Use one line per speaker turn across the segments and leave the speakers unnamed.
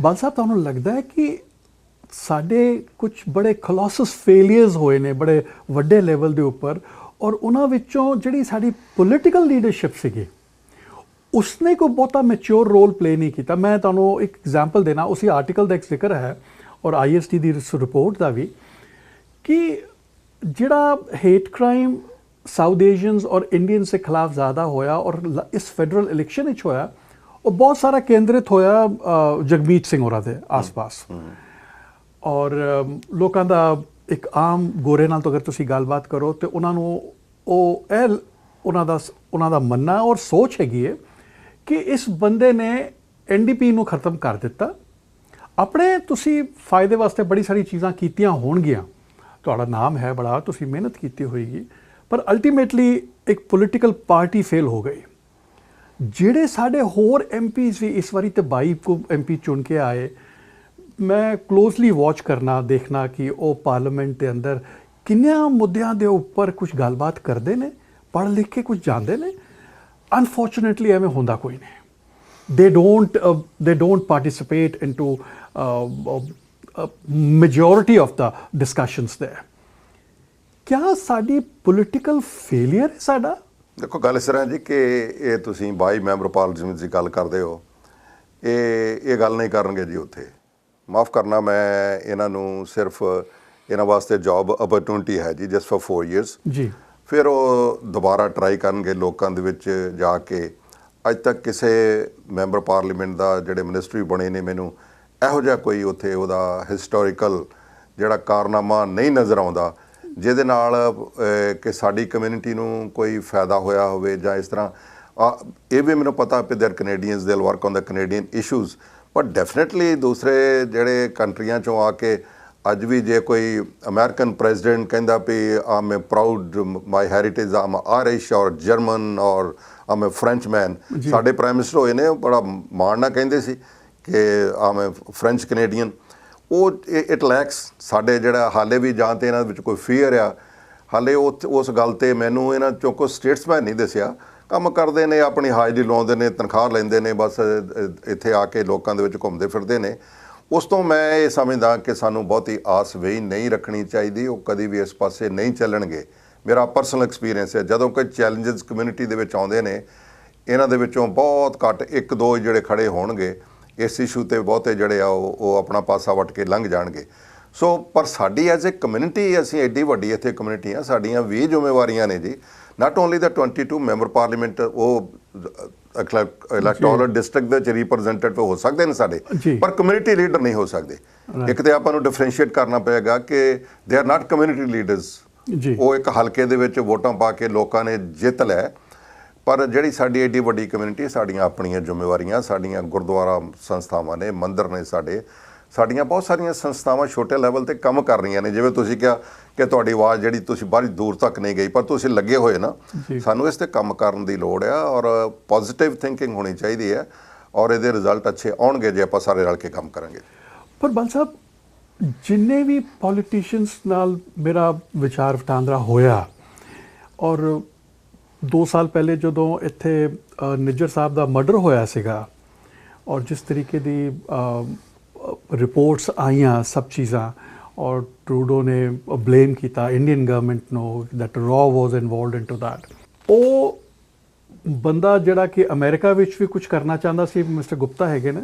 ਬਾਲ ਸਾਹਿਬ, ਤੁਹਾਨੂੰ ਲੱਗਦਾ ਹੈ ਕਿ ਸਾਡੇ ਕੁਝ ਬੜੇ ਕਲੋਸਸ ਫੇਲਿਅਰਸ ਹੋਏ ਨੇ, ਬੜੇ ਵੱਡੇ ਲੈਵਲ ਦੇ ਉੱਪਰ, ਔਰ ਉਹਨਾਂ ਵਿੱਚੋਂ ਜਿਹੜੀ ਸਾਡੀ ਪੋਲੀਟੀਕਲ ਲੀਡਰਸ਼ਿਪ ਸੀਗੀ, ਉਸਨੇ ਕੋਈ ਬਹੁਤਾ ਮੈਚੁਰ ਰੋਲ ਪਲੇ ਨਹੀਂ ਕੀਤਾ। ਮੈਂ ਤੁਹਾਨੂੰ ਇੱਕ ਐਗਜ਼ਾਮਪਲ ਦੇਣਾ, ਉਸੇ ਆਰਟੀਕਲ ਦਾ ਇੱਕ ਜ਼ਿਕਰ ਹੈ, ਔਰ ਆਈਐਸਟੀ ਦੀ ਰਿਪੋਰਟ ਦਾ ਵੀ, ਕਿ ਜਿਹੜਾ ਹੇਟ ਕ੍ਰਾਈਮ ਸਾਊਥ ਏਸ਼ੀਅਨਸ ਔਰ ਇੰਡੀਅਨਸ ਦੇ ਖਿਲਾਫ ਜ਼ਿਆਦਾ ਹੋਇਆ ਔਰ ਲ- ਇਸ ਫੈਡਰਲ ਇਲੈਕਸ਼ਨ ਵਿੱਚ ਹੋਇਆ ਉਹ ਬਹੁਤ ਸਾਰਾ ਕੇਂਦਰਿਤ ਹੋਇਆ ਜਗਮੀਤ ਸਿੰਘ ਹੋਰਾਂ ਦੇ ਆਸ-ਪਾਸ। ਔਰ ਲੋਕਾਂ ਦਾ ਇੱਕ ਆਮ ਗੋਰੇ ਨਾਲ ਤੋਂ ਅਗਰ ਤੁਸੀਂ ਗੱਲਬਾਤ ਕਰੋ ਤੇ ਉਹਨਾਂ ਨੂੰ ਉਹ ਇਹ ਉਹਨਾਂ ਦਾ ਉਹਨਾਂ ਦਾ ਮੰਨਣਾ ਔਰ ਸੋਚ ਹੈਗੀ ਹੈ ਕਿ ਇਸ ਬੰਦੇ ਨੇ ਐਨਡੀਪੀ ਨੂੰ ਖਤਮ ਕਰ ਦਿੱਤਾ। ਆਪਣੇ ਤੁਸੀਂ ਫਾਇਦੇ ਵਾਸਤੇ ਬੜੀ ਸਾਰੀ ਚੀਜ਼ਾਂ ਕੀਤੀਆਂ ਹੋਣਗੀਆਂ। ਤੁਹਾਡਾ ਨਾਮ ਹੈ ਬੜਾ ਤੁਸੀਂ ਮਿਹਨਤ ਕੀਤੀ ਹੋਏਗੀ ਪਰ ਅਲਟੀਮੇਟਲੀ ਇੱਕ ਪੋਲੀਟੀਕਲ ਪਾਰਟੀ ਫੇਲ ਹੋ ਗਈ। ਜਿਹੜੇ ਸਾਡੇ ਹੋਰ ਐਮਪੀਜ਼ ਵੀ ਇਸ ਵਾਰੀ ਤੇ 22 ਕੋ ਐਮਪੀ ਚੁਣ ਕੇ ਆਏ ਮੈਂ ਕਲੋਜ਼ਲੀ ਵਾਚ ਕਰਨਾ ਦੇਖਣਾ ਕਿ ਉਹ ਪਾਰਲੀਮੈਂਟ ਦੇ ਅੰਦਰ ਕਿੰਨਿਆਂ ਮੁੱਦਿਆਂ ਦੇ ਉੱਪਰ ਕੁਝ ਗੱਲਬਾਤ ਕਰਦੇ ਨੇ ਪੜ੍ਹ ਲਿਖ ਕੇ ਕੁਝ ਜਾਣਦੇ ਨੇ। ਅਨਫੋਰਚੂਨੇਟਲੀ ਐਵੇਂ ਹੁੰਦਾ ਕੋਈ ਨਹੀਂ। ਦੇ don't ਦੇ they don't participate into uh, uh, majority of the ਕਿਆ ਸਾਡੀ ਪੋਲੀਟੀਕਲ ਫੇਲਿਅਰ ਹੈ ਸਾਡਾ?
ਦੇਖੋ ਗੱਲ ਇਸ ਤਰ੍ਹਾਂ ਜੀ ਕਿ ਇਹ ਤੁਸੀਂ 22 ਮੈਂਬਰ ਪਾਰਲੀਮੈਂਟ ਦੀ ਗੱਲ ਕਰਦੇ ਹੋ ਇਹ ਇਹ ਗੱਲ ਨਹੀਂ ਕਰਨਗੇ ਜੀ ਉੱਥੇ। ਮਾਫ ਕਰਨਾ ਮੈਂ ਇਹਨਾਂ ਨੂੰ ਸਿਰਫ ਇਹਨਾਂ ਵਾਸਤੇ ਜੌਬ ਅਪਰਚੂਨਿਟੀ ਹੈ ਜੀ ਜਸਟ ਫॉर 4 ਇਅਰਸ
ਜੀ।
ਫਿਰ ਉਹ ਦੁਬਾਰਾ ਟਰਾਈ ਕਰਨਗੇ ਲੋਕਾਂ ਦੇ ਵਿੱਚ ਜਾ ਕੇ। ਅੱਜ ਤੱਕ ਕਿਸੇ ਮੈਂਬਰ ਪਾਰਲੀਮੈਂਟ ਦਾ ਜਿਹੜੇ ਮਿਨਿਸਟਰੀ ਬਣੇ ਨੇ ਮੈਨੂੰ ਇਹੋ ਜਿਹਾ ਕੋਈ ਉੱਥੇ ਉਹਦਾ ਹਿਸਟੋਰੀਕਲ ਜਿਹੜਾ ਕਾਰਨਾਮਾ ਨਹੀਂ ਨਜ਼ਰ ਆਉਂਦਾ। ਜਿਹਦੇ ਨਾਲ ਕਿ ਸਾਡੀ ਕਮਿਊਨਿਟੀ ਨੂੰ ਕੋਈ ਫਾਇਦਾ ਹੋਇਆ ਹੋਵੇ ਜਾਂ ਇਸ ਤਰ੍ਹਾਂ ਆ, ਇਹ ਵੀ ਮੈਨੂੰ ਪਤਾ ਕਿ there Canadians they work on the Canadian issues ਪਰ ਡੈਫੀਨਿਟਲੀ ਦੂਸਰੇ ਜਿਹੜੇ ਕੰਟਰੀਆਂ ਚੋਂ ਆ ਕੇ ਅੱਜ ਵੀ ਜੇ ਕੋਈ ਅਮਰੀਕਨ ਪ੍ਰੈਜ਼ੀਡੈਂਟ ਕਹਿੰਦਾ ਵੀ ਆਮ ਪ੍ਰਾਊਡ ਮਾਈ ਹੈਰੀਟੇਜ ਆਮ ਆਰਿਸ਼ ਔਰ ਜਰਮਨ ਔਰ ਆਮ ਫ੍ਰੈਂਚਮੈਨ ਸਾਡੇ ਪ੍ਰਾਈਮ ਮਿਨਿਸਟਰ ਹੋਏ ਨੇ ਬੜਾ ਮਾਣ ਨਾਲ ਕਹਿੰਦੇ ਸੀ ਕਿ ਆਮ ਫ੍ਰੈਂਚ ਕੈਨੇਡੀਅਨ ਉਹ ਇਟ ਲੈਕਸ ਸਾਡੇ ਜਿਹੜਾ ਹਾਲੇ ਵੀ ਜਾਂ ਤੇ ਇਹਨਾਂ ਵਿੱਚ ਕੋਈ ਫੀਅਰ ਆ। ਹਾਲੇ ਉਹ ਉਸ ਗੱਲ ਤੇ ਮੈਨੂੰ ਇਹਨਾਂ ਚੋਂ ਕੋਈ ਸਟੇਟਸਮੈਨ ਨਹੀਂ ਦਿਸਿਆ। ਕੰਮ ਕਰਦੇ ਨੇ, ਆਪਣੀ ਹਾਜ਼ਰੀ ਲਾਉਂਦੇ ਨੇ, ਤਨਖਾਹ ਲੈਂਦੇ ਨੇ, ਬਸ ਇੱਥੇ ਆ ਕੇ ਲੋਕਾਂ ਦੇ ਵਿੱਚ ਘੁੰਮਦੇ ਫਿਰਦੇ ਨੇ। ਉਸ ਤੋਂ ਮੈਂ ਇਹ ਸਮਝਦਾ ਕਿ ਸਾਨੂੰ ਬਹੁਤੀ ਆਸ ਵੀ ਨਹੀਂ ਰੱਖਣੀ ਚਾਹੀਦੀ, ਉਹ ਕਦੀ ਵੀ ਇਸ ਪਾਸੇ ਨਹੀਂ ਚੱਲਣਗੇ। ਮੇਰਾ ਪਰਸਨਲ ਐਕਸਪੀਰੀਅੰਸ ਹੈ, ਜਦੋਂ ਕੋਈ ਚੈਲੰਜਸ ਕਮਿਊਨਿਟੀ ਦੇ ਵਿੱਚ ਆਉਂਦੇ ਨੇ, ਇਹਨਾਂ ਦੇ ਵਿੱਚੋਂ ਬਹੁਤ ਘੱਟ ਇੱਕ ਦੋ ਜਿਹੜੇ ਖੜੇ ਹੋਣਗੇ ਇਸ ਇਸ਼ੂ ਤੇ ਬਹੁਤੇ ਜਿਹੜੇ ਆ ਉਹ ਆਪਣਾ ਪਾਸਾ ਵਟ ਕੇ ਲੰਘ ਜਾਣਗੇ। ਸੋ ਪਰ ਸਾਡੀ ਐਜ਼ ਅ ਕਮਿਊਨਿਟੀ ਅਸੀਂ ਐਡੀ ਵੱਡੀ ਇੱਥੇ ਕਮਿਊਨਿਟੀ ਆ ਸਾਡੀਆਂ 20 ਜ਼ਿੰਮੇਵਾਰੀਆਂ ਨੇ ਜੀ। Not only the 22 member parliament ਉਹ ਇਲੈਕਟੋਰਲ ਡਿਸਟ੍ਰਿਕਟ ਦੇ ਚ ਰਿਪਰੈਜ਼ੈਂਟੇਟਿਵ ਹੋ ਸਕਦੇ ਨੇ ਸਾਡੇ। ਪਰ ਕਮਿਊਨਿਟੀ ਲੀਡਰ ਨਹੀਂ ਹੋ ਸਕਦੇ। ਇੱਕ ਤੇ ਆਪਾਂ ਨੂੰ ਡਿਫਰੈਂਸ਼ੀਏਟ ਕਰਨਾ ਪਏਗਾ ਕਿ ਦੇ ਆਰ ਨਾਟ ਕਮਿਊਨਿਟੀ ਲੀਡਰਸ
ਜੀ।
ਉਹ ਇੱਕ ਹਲਕੇ ਦੇ ਵਿੱਚ ਵੋਟਾਂ ਪਾ ਕੇ ਲੋਕਾਂ ਨੇ ਜਿੱਤ ਲੈ ਪਰ ਜਿਹੜੀ ਸਾਡੀ ਏਡੀ ਵੱਡੀ ਕਮਿਊਨਿਟੀ ਸਾਡੀਆਂ ਆਪਣੀਆਂ ਜ਼ਿੰਮੇਵਾਰੀਆਂ ਸਾਡੀਆਂ ਗੁਰਦੁਆਰਾ ਸੰਸਥਾਵਾਂ ਨੇ ਮੰਦਿਰ ਨੇ ਸਾਡੇ ਸਾਡੀਆਂ ਬਹੁਤ ਸਾਰੀਆਂ ਸੰਸਥਾਵਾਂ ਛੋਟੇ ਲੈਵਲ ਤੇ ਕੰਮ ਕਰ ਰਹੀਆਂ ਨੇ ਜਿਵੇਂ ਤੁਸੀਂ ਕਿਹਾ ਕਿ ਤੁਹਾਡੀ ਆਵਾਜ਼ ਜਿਹੜੀ ਤੁਸੀਂ ਬਾਹਰੀ ਦੂਰ ਤੱਕ ਨਹੀਂ ਗਈ ਪਰ ਤੁਸੀਂ ਲੱਗੇ ਹੋਏ ਨਾ। ਸਾਨੂੰ ਇਸ ਤੇ ਕੰਮ ਕਰਨ ਦੀ ਲੋੜ ਆ ਔਰ ਪੋਜ਼ਿਟਿਵ ਥਿੰਕਿੰਗ ਹੋਣੀ ਚਾਹੀਦੀ ਹੈ ਔਰ ਇਹਦੇ ਰਿਜ਼ਲਟ ਅੱਛੇ ਆਉਣਗੇ ਜੇ ਆਪਾਂ ਸਾਰੇ ਰਲ ਕੇ ਕੰਮ ਕਰਾਂਗੇ
ਪਰ ਬਲ ਸਾਹਿਬ ਜਿੰਨੇ ਵੀ ਪੋਲੀਟੀਸ਼ੀਅਨਸ ਨਾਲ ਮੇਰਾ ਵਿਚਾਰ ਵਟਾਂਦਰਾ ਹੋਇਆ ਔਰ 2 ਸਾਲ ਪਹਿਲੇ ਜਦੋਂ ਇੱਥੇ ਨਿੱਜਰ ਸਾਹਿਬ ਦਾ ਮਰਡਰ ਹੋਇਆ ਸੀਗਾ ਔਰ ਜਿਸ ਤਰੀਕੇ ਦੀ ਰਿਪੋਰਟਸ ਆਈਆਂ ਸਭ ਚੀਜ਼ਾਂ ਔਰ ਟਰੂਡੋ ਨੇ ਬਲੇਮ ਕੀਤਾ ਇੰਡੀਅਨ ਗਵਰਨਮੈਂਟ ਨੂੰ ਦੈਟ ਰॉ ਵਾਸ ਇਨਵੋਲਵਡ ਇਨਟੂ ਦੈਟ ਉਹ ਬੰਦਾ ਜਿਹੜਾ ਕਿ ਅਮਰੀਕਾ ਵਿੱਚ ਵੀ ਕੁਝ ਕਰਨਾ ਚਾਹੁੰਦਾ ਸੀ ਮਿਸਟਰ ਗੁਪਤਾ ਹੈਗੇ ਨੇ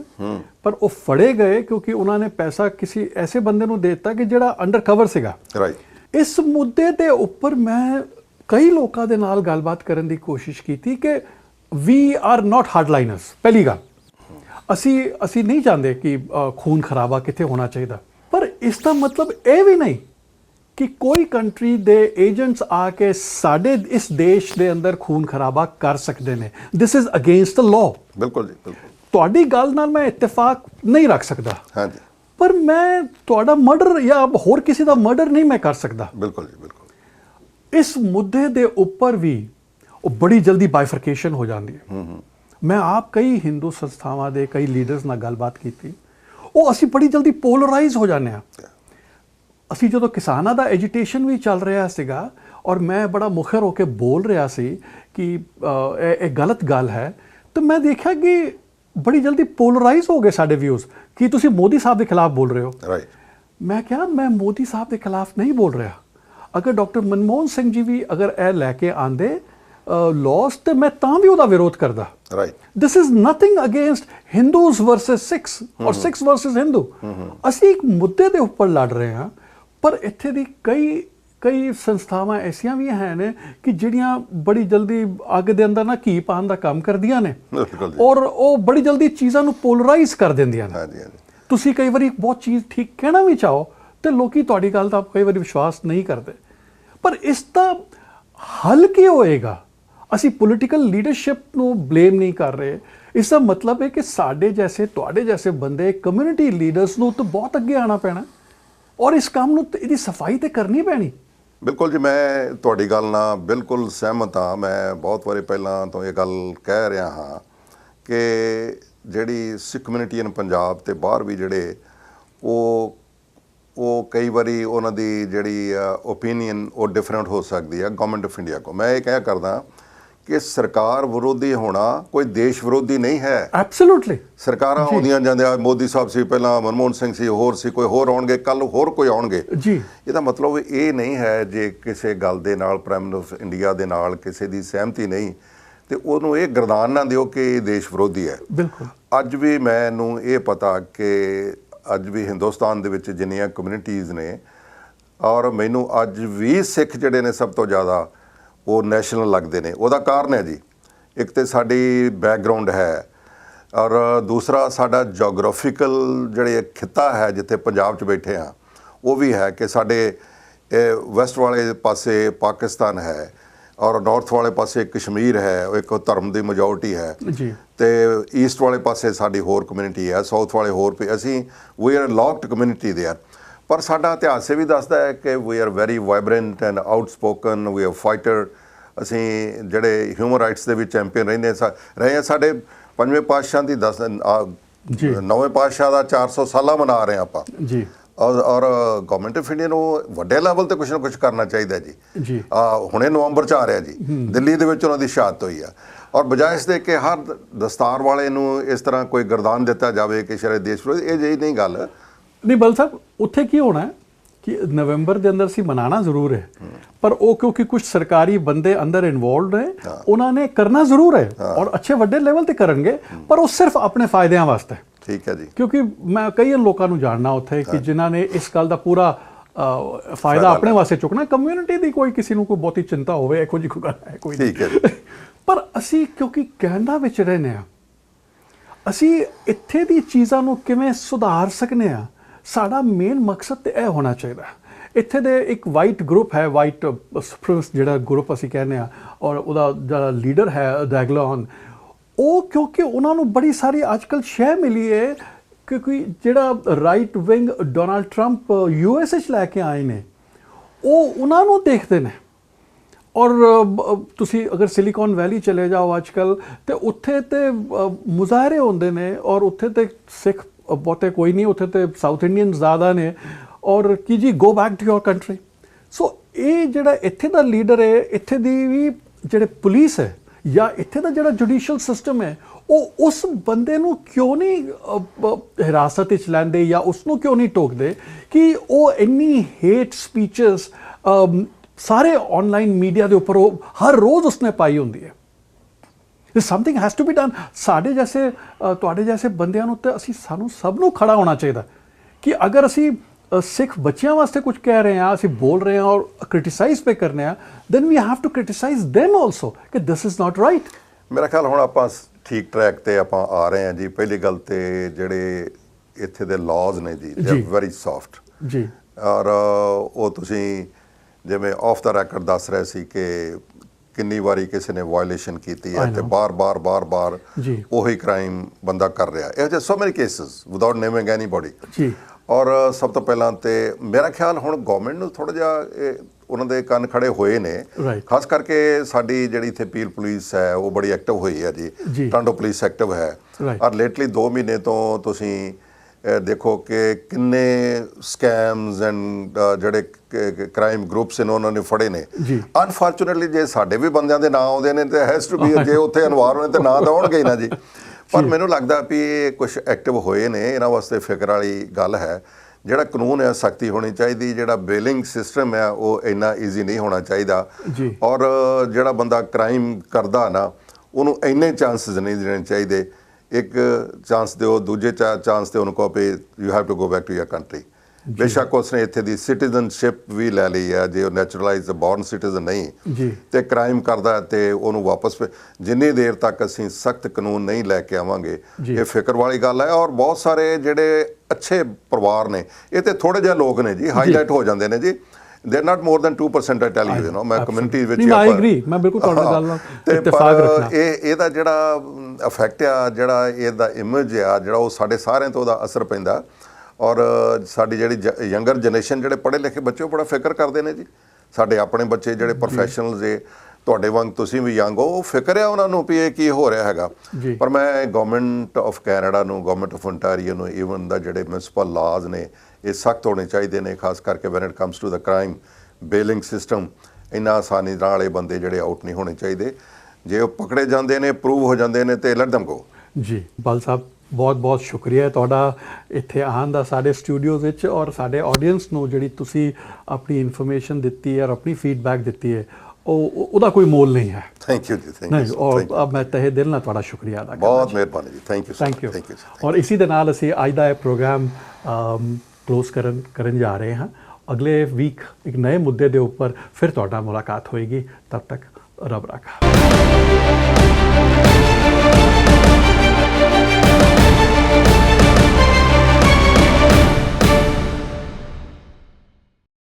ਪਰ ਉਹ ਫੜੇ ਗਏ ਕਿਉਂਕਿ ਉਹਨਾਂ ਨੇ ਪੈਸਾ ਕਿਸੇ ਐਸੇ ਬੰਦੇ ਨੂੰ ਦੇ ਦਿੱਤਾ ਕਿ ਜਿਹੜਾ ਅੰਡਰ ਕਵਰ ਸੀਗਾ।
ਰਾਈਟ
ਇਸ ਮੁੱਦੇ ਦੇ ਉੱਪਰ ਮੈਂ ਕਈ ਲੋਕਾਂ ਦੇ ਨਾਲ ਗੱਲਬਾਤ ਕਰਨ ਦੀ ਕੋਸ਼ਿਸ਼ ਕੀਤੀ ਕਿ ਵੀ ਆਰ ਨਾਟ ਹਾਰਡਲਾਈਨਰਸ ਪਹਿਲੀ ਗੱਲ। ਅਸੀਂ ਅਸੀਂ ਨਹੀਂ ਚਾਹੁੰਦੇ ਕਿ ਖੂਨ ਖਰਾਬਾ ਕਿੱਥੇ ਹੋਣਾ ਚਾਹੀਦਾ। ਪਰ ਇਸ ਦਾ ਮਤਲਬ ਇਹ ਵੀ ਨਹੀਂ ਕਿ ਕੋਈ ਕੰਟਰੀ ਦੇ ਏਜੰਟਸ ਆ ਕੇ ਸਾਡੇ ਇਸ ਦੇਸ਼ ਦੇ ਅੰਦਰ ਖੂਨ ਖਰਾਬਾ ਕਰ ਸਕਦੇ ਨੇ। This is against the law
ਬਿਲਕੁਲ ਜੀ ਬਿਲਕੁਲ।
ਤੁਹਾਡੀ ਗੱਲ ਨਾਲ ਮੈਂ ਇਤਫਾਕ ਨਹੀਂ ਰੱਖ ਸਕਦਾ।
ਹਾਂਜੀ।
ਪਰ ਮੈਂ ਤੁਹਾਡਾ ਮਰਡਰ ਜਾਂ ਹੋਰ ਕਿਸੇ ਦਾ ਮਰਡਰ ਨਹੀਂ ਮੈਂ ਕਰ ਸਕਦਾ।
ਬਿਲਕੁਲ ਜੀ ਬਿਲਕੁਲ।
ਇਸ ਮੁੱਦੇ ਦੇ ਉੱਪਰ ਵੀ ਉਹ ਬੜੀ ਜਲਦੀ ਬਾਈਫਰਕੇਸ਼ਨ ਹੋ ਜਾਂਦੀ ਹੈ। ਮੈਂ ਆਪ ਕਈ ਹਿੰਦੂ ਸੰਸਥਾਵਾਂ ਦੇ ਕਈ ਲੀਡਰਸ ਨਾਲ ਗੱਲਬਾਤ ਕੀਤੀ। ਉਹ ਅਸੀਂ ਬੜੀ ਜਲਦੀ ਪੋਲਰਾਈਜ਼ ਹੋ ਜਾਂਦੇ ਆ ਅਸੀਂ ਜਦੋਂ ਕਿਸਾਨਾਂ ਦਾ ਐਜੀਟੇਸ਼ਨ ਵੀ ਚੱਲ ਰਿਹਾ ਸੀਗਾ ਔਰ ਮੈਂ ਬੜਾ ਮੁਖਰ ਹੋ ਕੇ ਬੋਲ ਰਿਹਾ ਸੀ ਕਿ ਇਹ ਇਹ ਗਲਤ ਗੱਲ ਹੈ ਤਾਂ ਮੈਂ ਦੇਖਿਆ ਕਿ ਬੜੀ ਜਲਦੀ ਪੋਲਰਾਈਜ਼ ਹੋ ਗਏ ਸਾਡੇ ਵਿਊਜ਼ ਕਿ ਤੁਸੀਂ ਮੋਦੀ ਸਾਹਿਬ ਦੇ ਖਿਲਾਫ ਬੋਲ ਰਹੇ ਹੋ?
ਰਾਈਟ
ਮੈਂ ਕਿਹਾ ਮੈਂ ਮੋਦੀ ਸਾਹਿਬ ਦੇ ਖਿਲਾਫ ਨਹੀਂ ਬੋਲ ਰਿਹਾ। ਅਗਰ ਡਾਕਟਰ ਮਨਮੋਹਨ ਸਿੰਘ ਜੀ ਵੀ ਅਗਰ ਇਹ ਲੈ ਕੇ ਆਂਦੇ ਲਾਸ ਤੇ ਮੈਂ ਤਾਂ ਵੀ ਉਹਦਾ ਵਿਰੋਧ ਕਰਦਾ।
Right
this is nothing against hindus versus sikhs or sikhs versus hindu ਅਸੀਂ ਇੱਕ ਮੁੱਦੇ ਦੇ ਉੱਪਰ ਲੜ ਰਹੇ ਹਾਂ ਪਰ ਇੱਥੇ ਦੀ ਕਈ ਕਈ ਸੰਸਥਾਵਾਂ ਐਸੀਆਂ ਵੀ ਹਨ ਕਿ ਜਿਹੜੀਆਂ ਬੜੀ ਜਲਦੀ ਅੱਗ ਦੇ ਅੰਦਰ ਨਾ ਘੀ ਪਾਉਣ ਦਾ ਕੰਮ ਕਰਦੀਆਂ ਨੇ ਔਰ ਉਹ ਬੜੀ ਜਲਦੀ ਚੀਜ਼ਾਂ ਨੂੰ ਪੋਲਰਾਈਜ਼ ਕਰ ਦਿੰਦੀਆਂ ਨੇ।
ਹਾਂਜੀ ਹਾਂਜੀ।
ਤੁਸੀਂ ਕਈ ਵਾਰੀ ਬਹੁਤ ਚੀਜ਼ ਠੀਕ ਕਹਿਣਾ ਵੀ ਚਾਹੋ ਤੇ ਲੋਕੀ ਤੁਹਾਡੀ ਗੱਲ ਦਾ ਕਈ ਵਾਰੀ ਵਿਸ਼ਵਾਸ ਨਹੀਂ ਕਰਦੇ। ਪਰ ਇਸ ਦਾ ਹੱਲ ਕੀ ਹੋਏਗਾ? ਅਸੀਂ ਪੋਲੀਟੀਕਲ ਲੀਡਰਸ਼ਿਪ ਨੂੰ ਬਲੇਮ ਨਹੀਂ ਕਰ ਰਹੇ। ਇਸ ਦਾ ਮਤਲਬ ਹੈ ਕਿ ਸਾਡੇ ਜੈਸੇ, ਤੁਹਾਡੇ ਜੈਸੇ ਬੰਦੇ ਕਮਿਊਨਿਟੀ ਲੀਡਰਸ ਨੂੰ ਤਾਂ ਬਹੁਤ ਅੱਗੇ ਆਣਾ ਪੈਣਾ। ਔਰ ਇਸ ਕੰਮ ਨੂੰ ਇਹਦੀ ਸਫ਼ਾਈ ਤੇ ਕਰਨੀ ਪੈਣੀ।
ਬਿਲਕੁਲ ਜੀ, ਮੈਂ ਤੁਹਾਡੀ ਗੱਲ ਨਾਲ ਬਿਲਕੁਲ ਸਹਿਮਤ ਹਾਂ। ਮੈਂ ਬਹੁਤ ਵਾਰੀ ਪਹਿਲਾਂ ਤੋਂ ਇਹ ਗੱਲ ਕਹਿ ਰਿਹਾ ਹਾਂ ਕਿ ਜਿਹੜੀ ਸਿੱਖ ਕਮਿਊਨਿਟੀ ਇਨ ਪੰਜਾਬ ਤੇ ਬਾਹਰ ਵੀ ਜਿਹੜੇ, ਉਹ ਉਹ ਕਈ ਵਾਰੀ ਉਹਨਾਂ ਦੀ ਜਿਹੜੀ ਓਪੀਨੀਅਨ ਉਹ ਡਿਫਰੈਂਟ ਹੋ ਸਕਦੀ ਹੈ ਗਵਰਨਮੈਂਟ ਆਫ ਇੰਡੀਆ ਕੋ ਮੈਂ ਇਹ ਕਹਿ ਕਰਦਾ ਕਿ ਸਰਕਾਰ ਵਿਰੋਧੀ ਹੋਣਾ ਕੋਈ ਦੇਸ਼ ਵਿਰੋਧੀ ਨਹੀਂ ਹੈ।
ਐਬਸੋਲੂਟਲੀ
ਸਰਕਾਰਾਂ ਆਉਂਦੀਆਂ ਜਾਂਦੀਆਂ ਮੋਦੀ ਸਾਹਿਬ ਸੀ ਪਹਿਲਾਂ ਮਨਮੋਹਨ ਸਿੰਘ ਸੀ ਹੋਰ ਸੀ ਕੋਈ ਹੋਰ ਆਉਣਗੇ ਕੱਲ ਹੋਰ ਕੋਈ ਆਉਣਗੇ।
ਜੀ।
ਇਹਦਾ ਮਤਲਬ ਇਹ ਨਹੀਂ ਹੈ ਜੇ ਕਿਸੇ ਗੱਲ ਦੇ ਨਾਲ ਪ੍ਰਾਈਮ ਮਿਨਿਸਟਰ ਇੰਡੀਆ ਦੇ ਨਾਲ ਕਿਸੇ ਦੀ ਸਹਿਮਤੀ ਨਹੀਂ ਤੇ ਉਹਨੂੰ ਇਹ ਗਰਦਾਨ ਨਾ ਦਿਓ ਕਿ ਇਹ ਦੇਸ਼ ਵਿਰੋਧੀ ਹੈ।
ਬਿਲਕੁਲ।
ਅੱਜ ਵੀ ਮੈਨੂੰ ਇਹ ਪਤਾ ਕਿ ਅੱਜ ਵੀ ਹਿੰਦੁਸਤਾਨ ਦੇ ਵਿੱਚ ਜਿੰਨੀਆਂ ਕਮਿਊਨਿਟੀਆਂ ਨੇ, ਔਰ ਮੈਨੂੰ ਅੱਜ ਵੀ ਸਿੱਖ ਜਿਹੜੇ ਨੇ ਸਭ ਤੋਂ ਜ਼ਿਆਦਾ, ਉਹ ਨੈਸ਼ਨਲ ਲੱਗਦੇ ਨੇ। ਉਹਦਾ ਕਾਰਨ ਹੈ ਜੀ, ਇੱਕ ਤੇ ਸਾਡੀ ਬੈਕਗ੍ਰਾਉਂਡ ਹੈ, ਔਰ ਦੂਸਰਾ ਸਾਡਾ ਜੀਓਗ੍ਰਾਫਿਕਲ ਜਿਹੜੇ ਖਿੱਤਾ ਹੈ, ਜਿੱਥੇ ਪੰਜਾਬ 'ਚ ਬੈਠੇ ਆ ਉਹ ਵੀ ਹੈ ਕਿ ਸਾਡੇ ਵੈਸਟ ਵਾਲੇ ਪਾਸੇ ਪਾਕਿਸਤਾਨ ਹੈ ਔਰ ਨਾਰਥ ਵਾਲੇ ਪਾਸੇ ਕਸ਼ਮੀਰ ਹੈ ਉਹ ਇੱਕ ਧਰਮ ਦੀ ਮੈਜੋਰਟੀ ਹੈ।
ਜੀ।
ਤੇ ਈਸਟ ਵਾਲੇ ਪਾਸੇ ਸਾਡੀ ਹੋਰ ਕਮਿਊਨਿਟੀ ਹੈ ਸਾਊਥ ਵਾਲੇ ਹੋਰ ਅਸੀਂ we are locked community there ਪਰ ਸਾਡਾ ਇਤਿਹਾਸ ਇਹ ਵੀ ਦੱਸਦਾ ਹੈ ਕਿ we are very vibrant and outspoken we are fighter ਅਸੀਂ ਜਿਹੜੇ ਹਿਊਮਨ ਰਾਈਟਸ ਦੇ ਵਿੱਚ ਚੈਂਪੀਅਨ ਰਹਿੰਦੇ ਸਾ- ਰਹੇ ਹਾਂ ਸਾਡੇ ਪੰਜਵੇਂ ਪਾਤਸ਼ਾਹ ਦੀ ਦਸ ਆ,
ਜੀ।
ਨੌਵੇਂ ਪਾਤਸ਼ਾਹ ਦਾ 400 ਸਾਲਾ ਮਨਾ ਰਹੇ ਆਪਾਂ।
ਜੀ।
ਔਰ ਔਰ ਗਵਰਨਮੈਂਟ ਆਫ ਇੰਡੀਆ ਨੂੰ ਵੱਡੇ ਲੈਵਲ ਤੇ ਕੁਝ ਨਾ ਕੁਝ ਕਰਨਾ ਚਾਹੀਦਾ ਜੀ।
ਜੀ।
ਆ ਹੁਣੇ ਨਵੰਬਰ ਚ ਆ ਰਿਹਾ ਜੀ। ਦਿੱਲੀ ਦੇ ਵਿੱਚ ਉਹਨਾਂ ਦੀ ਸ਼ਹਾਦਤ ਹੋਈ ਆ। ਔਰ ਬਜਾਏ ਇਸ ਦੇ ਕਿ ਹਰ ਦਸਤਾਰ ਵਾਲੇ ਨੂੰ ਇਸ ਤਰ੍ਹਾਂ ਕੋਈ ਗਰਦਾਨ ਦਿੱਤਾ ਜਾਵੇ ਕਿ ਸ਼ਾਇਦ ਦੇਸ਼ ਵਿਰੋਧੀ ਇਹ ਜਿਹੀ ਨਹੀਂ ਗੱਲ।
ਨਹੀਂ ਬਲ ਸਾਹਿਬ ਉੱਥੇ ਕੀ ਹੋਣਾ ਕਿ ਨਵੰਬਰ ਦੇ ਅੰਦਰ ਸੀ ਮਨਾਣਾ ਜ਼ਰੂਰ ਹੈ। ਪਰ ਉਹ ਕਿਉਂਕਿ ਕੁਝ ਸਰਕਾਰੀ ਬੰਦੇ ਅੰਦਰ ਇਨਵੋਲਡ ਨੇ ਉਹਨਾਂ ਨੇ ਕਰਨਾ ਜ਼ਰੂਰ ਹੈ ਔਰ ਅੱਛੇ ਵੱਡੇ ਲੈਵਲ ਤੇ ਕਰਨਗੇ ਪਰ ਉਹ ਸਿਰਫ ਆਪਣੇ ਫਾਇਦਿਆਂ ਵਾਸਤੇ।
ਠੀਕ ਹੈ ਜੀ।
ਕਿਉਂਕਿ ਮੈਂ ਕਈ ਲੋਕਾਂ ਨੂੰ ਜਾਣਨਾ ਉੱਥੇ ਕਿ ਜਿਨ੍ਹਾਂ ਨੇ ਇਸ ਗੱਲ ਦਾ ਪੂਰਾ ਫਾਇਦਾ ਆਪਣੇ ਵਾਸਤੇ ਚੁੱਕਣਾ। ਕਮਿਊਨਿਟੀ ਦੀ ਕੋਈ ਕਿਸੇ ਨੂੰ ਕੋਈ ਬਹੁਤੀ ਚਿੰਤਾ ਹੋਵੇ ਇਹੋ ਜਿਹੀ ਕੋਈ ਗੱਲ ਹੈ ਕੋਈ।
ਠੀਕ ਹੈ।
ਪਰ ਅਸੀਂ ਕਿਉਂਕਿ ਕੈਨੇਡਾ ਵਿੱਚ ਰਹਿੰਦੇ ਆ ਅਸੀਂ ਇੱਥੇ ਦੀ ਚੀਜ਼ਾਂ ਨੂੰ ਕਿਵੇਂ ਸੁਧਾਰ ਸਕਨੇ ਆ ਸਾਡਾ ਮੇਨ ਮਕਸਦ ਤੇ ਇਹ ਹੋਣਾ ਚਾਹੀਦਾ ਇੱਥੇ ਦੇ ਇੱਕ ਵਾਈਟ ਗਰੁੱਪ ਹੈ ਵਾਈਟ ਸੁਪਰੀਮਸ ਜਿਹੜਾ ਗਰੁੱਪ ਅਸੀਂ ਕਹਿੰਦੇ ਆ ਔਰ ਉਹਦਾ ਜਿਹੜਾ ਲੀਡਰ ਹੈ ਡੈਗਲੋਨ ਉਹ ਕਿਉਂਕਿ ਉਹਨਾਂ ਨੂੰ ਬੜੀ ਸਾਰੀ ਅੱਜਕੱਲ ਸ਼ੈ ਮਿਲੀ ਹੈ ਕਿਉਂਕਿ ਜਿਹੜਾ right wing Donald Trump US ਵਿੱਚ ਲੈ ਕੇ ਆਏ ਨੇ, ਉਹ ਉਹਨਾਂ ਨੂੰ ਦੇਖਦੇ ਨੇ। ਔਰ ਤੁਸੀਂ ਅਗਰ ਸਿਲੀਕਨ ਵੈਲੀ ਚਲੇ ਜਾਓ ਅੱਜਕੱਲ ਤੇ ਉੱਥੇ ਤੇ ਮੁਜ਼ਾਹਰੇ ਹੁੰਦੇ ਨੇ ਔਰ ਉੱਥੇ ਤੇ ਸਿੱਖ ਬਹੁਤੇ ਕੋਈ ਨਹੀਂ, ਉੱਥੇ ਤੇ ਸਾਊਥ ਇੰਡੀਅਨ ਜ਼ਿਆਦਾ ਨੇ। ਔਰ ਕੀ ਜੀ go back to your country so ਇਹ ਜਿਹੜਾ ਇੱਥੇ ਦਾ ਲੀਡਰ ਹੈ, ਇੱਥੇ ਦੀ ਵੀ ਜਿਹੜੇ ਪੁਲਿਸ ਹੈ ਜਾਂ ਇੱਥੇ ਦਾ ਜਿਹੜਾ ਜੁਡੀਸ਼ੀਅਲ ਸਿਸਟਮ ਹੈ, ਉਹ ਉਸ ਬੰਦੇ ਨੂੰ ਕਿਉਂ ਨਹੀਂ ਹਿਰਾਸਤ ਵਿੱਚ ਲੈਂਦੇ ਜਾਂ ਉਸ ਨੂੰ ਕਿਉਂ ਨਹੀਂ ਟੋਕਦੇ ਕਿ ਉਹ ਇੰਨੀ ਹੇਟ ਸਪੀਚਸ ਸਾਰੇ ਆਨਲਾਈਨ ਮੀਡੀਆ ਦੇ ਉੱਪਰ ਉਹ ਹਰ ਰੋਜ਼ ਉਸਨੇ ਪਾਈ ਹੁੰਦੀ ਹੈ। Something has to be done ਸਾਡੇ ਜੈਸੇ ਤੁਹਾਡੇ ਜੈਸੇ ਬੰਦਿਆਂ ਨੂੰ ਤੇ ਅਸੀਂ ਸਾਨੂੰ ਸਭ ਨੂੰ ਖੜਾ ਹੋਣਾ ਚਾਹੀਦਾ ਕਿ ਅਗਰ ਅਸੀਂ ਸਿੱਖ ਬੱਚਿਆਂ ਵਾਸਤੇ ਕੁਝ ਕਹਿ ਰਹੇ ਹਾਂ ਅਸੀਂ ਬੋਲ ਰਹੇ ਹਾਂ ਔਰ ਕ੍ਰਿਟਿਸਾਈਜ਼ ਪੇ ਕਰਨੇ ਆ then we have to criticize them also ਕਿ ਦਿਸ ਇਜ਼ ਨਾਟ ਰਾਈਟ
ਮੇਰਾ ਖਿਆਲ ਹੁਣ ਆਪਾਂ ਠੀਕ ਟਰੈਕ ਤੇ ਆਪਾਂ ਆ ਰਹੇ ਹਾਂ ਜੀ। ਪਹਿਲੀ ਗੱਲ ਤੇ ਜਿਹੜੇ ਇੱਥੇ ਦੇ ਲਾਜ਼ ਨੇ ਜੀ ਦੇ
ਜੀ।
ਵੈਰੀ ਸੌਫਟ
ਜੀ।
ਔਰ ਉਹ ਤੁਸੀਂ ਜਿਵੇਂ ਆਫ ਦਾ ਰੈਕੋਰਡ ਦੱਸ ਰਹੇ ਸੀ ਕਿ ਕਿੰਨੀ ਵਾਰੀ ਕਿਸੇ ਨੇ ਵਾਇਓਲੇਸ਼ਨ ਕੀਤੀ ਹੈ ਤੇ. ਬਾਰ-ਬਾਰ ਬਾਰ-ਬਾਰ
ਜੀ।
ਉਹੀ ਕ੍ਰਾਈਮ ਬੰਦਾ ਕਰ ਰਿਹਾ। ਇਹੋ ਜਿਹੇ so many cases without naming anybody
ਜੀ।
ਔਰ ਸਭ ਤੋਂ ਪਹਿਲਾਂ ਤੇ ਮੇਰਾ ਖਿਆਲ ਹੁਣ ਗਵਰਨਮੈਂਟ ਨੂੰ ਥੋੜਾ ਜਿਹਾ ਉਹਨਾਂ ਦੇ ਕੰਨ ਖੜੇ ਹੋਏ ਨੇ. ਖਾਸ ਕਰਕੇ ਸਾਡੀ ਜਿਹੜੀ ਇੱਥੇ ਪੀਲ ਪੁਲਿਸ ਹੈ ਉਹ ਬੜੀ ਐਕਟਿਵ ਹੋਈ ਹੈ
ਜੀ।
ਟਾਂਡੋ ਪੁਲਿਸ ਐਕਟਿਵ ਹੈ. ਔਰ ਲੇਟਲੀ 2 ਮਹੀਨੇ ਤੋਂ ਤੁਸੀਂ ਦੇਖੋ ਕਿ ਕਿੰਨੇ ਸਕੈਮਸ ਐਂਡ ਜਿਹੜੇ ਕ੍ਰਾਈਮ ਗਰੁੱਪਸ ਨੇ ਉਹਨਾਂ ਨੇ ਫੜੇ ਨੇ। ਅਨਫੋਰਚੂਨਟਲੀ ਜੇ ਸਾਡੇ ਵੀ ਬੰਦਿਆਂ ਦੇ ਨਾਂ ਆਉਂਦੇ ਨੇ ਤੇ ਹੈਜ਼ ਟੂ ਬੀ ਜੇ ਉੱਥੇ ਅਨਵਾਰ ਹੋਣੇ ਤੇ ਨਾਂ ਤਾਂ ਆਉਣਗੇ ਹੀ ਨਾ ਜੀ ਪਰ ਮੈਨੂੰ ਲੱਗਦਾ ਵੀ ਇਹ ਕੁਝ ਐਕਟਿਵ ਹੋਏ ਨੇ ਇਹਨਾਂ ਵਾਸਤੇ ਫਿਕਰ ਵਾਲੀ ਗੱਲ ਹੈ। ਜਿਹੜਾ ਕਾਨੂੰਨ ਹੈ ਸਖਤੀ ਹੋਣੀ ਚਾਹੀਦੀ ਜਿਹੜਾ ਬੇਲਿੰਗ ਸਿਸਟਮ ਹੈ ਉਹ ਇੰਨਾ ਈਜ਼ੀ ਨਹੀਂ ਹੋਣਾ ਚਾਹੀਦਾ।
ਜੀ।
ਔਰ ਜਿਹੜਾ ਬੰਦਾ ਕ੍ਰਾਈਮ ਕਰਦਾ ਨਾ ਉਹਨੂੰ ਇੰਨੇ ਚਾਂਸਸ ਨਹੀਂ ਦੇਣੇ ਚਾਹੀਦੇ। ਇੱਕ ਚਾਂਸ ਦਿਓ ਦੂਜੇ ਚਾਂਸ ਤੇ ਉਹਨੂੰ ਕਹੋ we you have to go back to your country ਬੇਸ਼ੱਕ ਉਸਨੇ ਇੱਥੇ ਦੀ ਸਿਟੀਜ਼ਨਸ਼ਿਪ ਵੀ ਲੈ ਲਈ ਹੈ ਜੇ ਉਹ ਨੈਚੁਰਲਾਈਜ਼ਡ ਬੌਰਨ ਸਿਟੀਜ਼ਨ ਨਹੀਂ। ਤੇ ਕ੍ਰਾਈਮ ਕਰਦਾ ਤੇ ਉਹਨੂੰ ਵਾਪਸ ਜਿੰਨੀ ਦੇਰ ਤੱਕ ਅਸੀਂ ਸਖਤ ਕਾਨੂੰਨ ਨਹੀਂ ਲੈ ਕੇ ਆਵਾਂਗੇ। ਇਹ ਫਿਕਰ ਵਾਲੀ ਗੱਲ ਹੈ। ਔਰ ਬਹੁਤ ਸਾਰੇ ਜਿਹੜੇ ਅੱਛੇ ਪਰਿਵਾਰ ਨੇ ਇਹ ਤੇ ਥੋੜੇ ਜਿਹੇ ਲੋਕ ਨੇ ਜੀ ਹਾਈਲਾਈਟ ਹੋ ਜਾਂਦੇ ਨੇ ਜੀ। They not more than 2% I tell you no ਮੈਂ ਕਮਿਊਨਿਟੀ ਵਿੱਚ
ਨਹੀਂ,
ਆਪਾਂ-
agree, ਮੈਂ ਬਿਲਕੁਲ ਤੁਹਾਡੀ ਨਾਲ
ਤੇ
ਇਤਫਾਕ ਰੱਖਦਾ।
ਇਹ ਇਹਦਾ ਜਿਹੜਾ ਇਫੈਕਟ ਆ ਜਿਹੜਾ ਇਹਦਾ ਇਮੇਜ ਆ ਜਿਹੜਾ ਉਹ ਸਾਡੇ ਸਾਰਿਆਂ ਤੋਂ ਉਹਦਾ ਅਸਰ ਪੈਂਦਾ। ਔਰ ਸਾਡੀ ਜਿਹੜੀ ਯੰਗਰ ਜਨਰੇਸ਼ਨ ਜਿਹੜੇ ਪੜ੍ਹੇ ਲਿਖੇ ਬੱਚੇ ਉਹ ਬੜਾ ਫਿਕਰ ਕਰਦੇ ਨੇ ਜੀ। ਸਾਡੇ ਆਪਣੇ ਬੱਚੇ ਜਿਹੜੇ ਪ੍ਰੋਫੈਸ਼ਨਲਸ ਏ ਤੁਹਾਡੇ ਵਾਂਗ ਤੁਸੀਂ ਵੀ ਯੰਗ ਹੋ ਉਹ ਫਿਕਰ ਆ ਉਹਨਾਂ ਨੂੰ ਵੀ ਇਹ ਕੀ ਹੋ ਰਿਹਾ ਹੈਗਾ। ਪਰ ਮੈਂ ਗਵਰਨਮੈਂਟ ਆਫ ਕੈਨੇਡਾ ਨੂੰ ਗਵਰਨਮੈਂਟ ਆਫ ontario ਨੂੰ ਈਵਨ ਦਾ ਜਿਹੜੇ ਮਿਊਨਿਸਪਲ ਲਾਜ਼ ਨੇ ਇਹ ਸਖਤ ਹੋਣੇ ਚਾਹੀਦੇ ਨੇ ਖਾਸ ਕਰਕੇ when it comes to the crime bailing system ਇੰਨਾ ਆਸਾਨੀ ਨਾਲ ਇਹ ਬੰਦੇ ਜਿਹੜੇ ਆਊਟ ਨਹੀਂ ਹੋਣੇ ਚਾਹੀਦੇ। ਜੇ ਉਹ ਪਕੜੇ ਜਾਂਦੇ ਨੇ ਪ੍ਰੂਵ ਹੋ ਜਾਂਦੇ ਨੇ ਤੇ ਲੈਟ them go
ਜੀ ਬਲ ਸਾਹਿਬ ਬਹੁਤ ਬਹੁਤ ਸ਼ੁਕਰੀਆ ਤੁਹਾਡਾ ਇੱਥੇ ਆਉਣ ਦਾ ਸਾਡੇ ਸਟੂਡੀਓਜ਼ ਵਿੱਚ ਔਰ ਸਾਡੇ ਆਡੀਅנס ਨੂੰ ਜਿਹੜੀ ਤੁਸੀਂ ਆਪਣੀ ਇਨਫੋਰਮੇਸ਼ਨ ਦਿੱਤੀ ਹੈ ਔਰ ਆਪਣੀ ਫੀਡਬੈਕ ਦਿੱਤੀ ਹੈ ਉਹ ਉਹ- ਉਹਦਾ ਕੋਈ ਮੋਲ ਨਹੀਂ ਹੈ।
ਥੈਂਕ ਯੂ ਜੀ ਥੈਂਕ ਯੂ
ਔਰ ਅਬ ਮੈਂ ਤਹਿ ਦਿਲ ਨਾਲ ਤੁਹਾਡਾ ਸ਼ੁਕਰੀਆ ਅਦਾ ਕਰਦਾ
ਬਹੁਤ ਮਿਹਰਬਾਨੀ ਜੀ thank you
thank you
thank you
ਔਰ ਇਸੇ ਦੇ ਨਾਲ ਅਸੀਂ ਅੱਜ ਦਾ ਇਹ ਪ੍ਰੋਗਰਾਮ ਕਲੋਜ਼ ਕਰਨ ਕਰਨ ਜਾ ਰਹੇ ਹਾਂ। ਅਗਲੇ ਵੀਕ ਇੱਕ ਨਏ ਮੁੱਦੇ ਦੇ ਉੱਪਰ ਫਿਰ ਤੁਹਾਡਾ ਮੁਲਾਕਾਤ ਹੋਏਗੀ। ਤਦ ਤੱਕ ਰੱਬ ਰਾਖਾ।